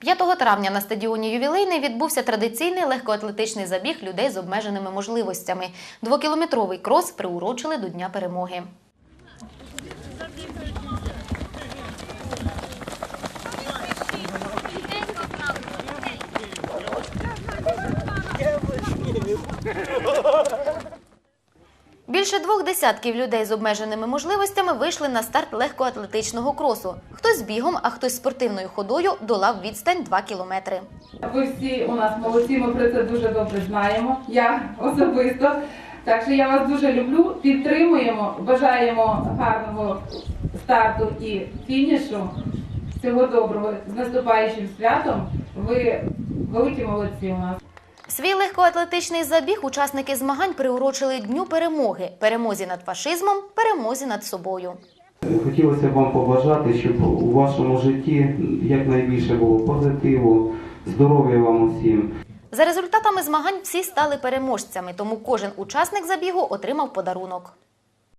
5 травня на стадіоні Ювілейний відбувся традиційний легкоатлетичний забіг людей з обмеженими можливостями. Двокілометровий крос приурочили до Дня перемоги. Більше двох десятків людей з обмеженими можливостями вийшли на старт легкоатлетичного кросу. Хтось бігом, а хтось спортивною ходою долав відстань 2 кілометри. Ви всі у нас молодці, ми про це дуже добре знаємо. Я особисто. Так що я вас дуже люблю, підтримуємо, бажаємо гарного старту і фінішу. Всього доброго з наступаючим святом. Ви великі молодці у нас. Свій легкоатлетичний забіг учасники змагань приурочили Дню перемоги, перемозі над фашизмом, перемозі над собою. Хотілося б вам побажати, щоб у вашому житті якнайбільше було позитиву, здоров'я вам усім. За результатами змагань всі стали переможцями, тому кожен учасник забігу отримав подарунок.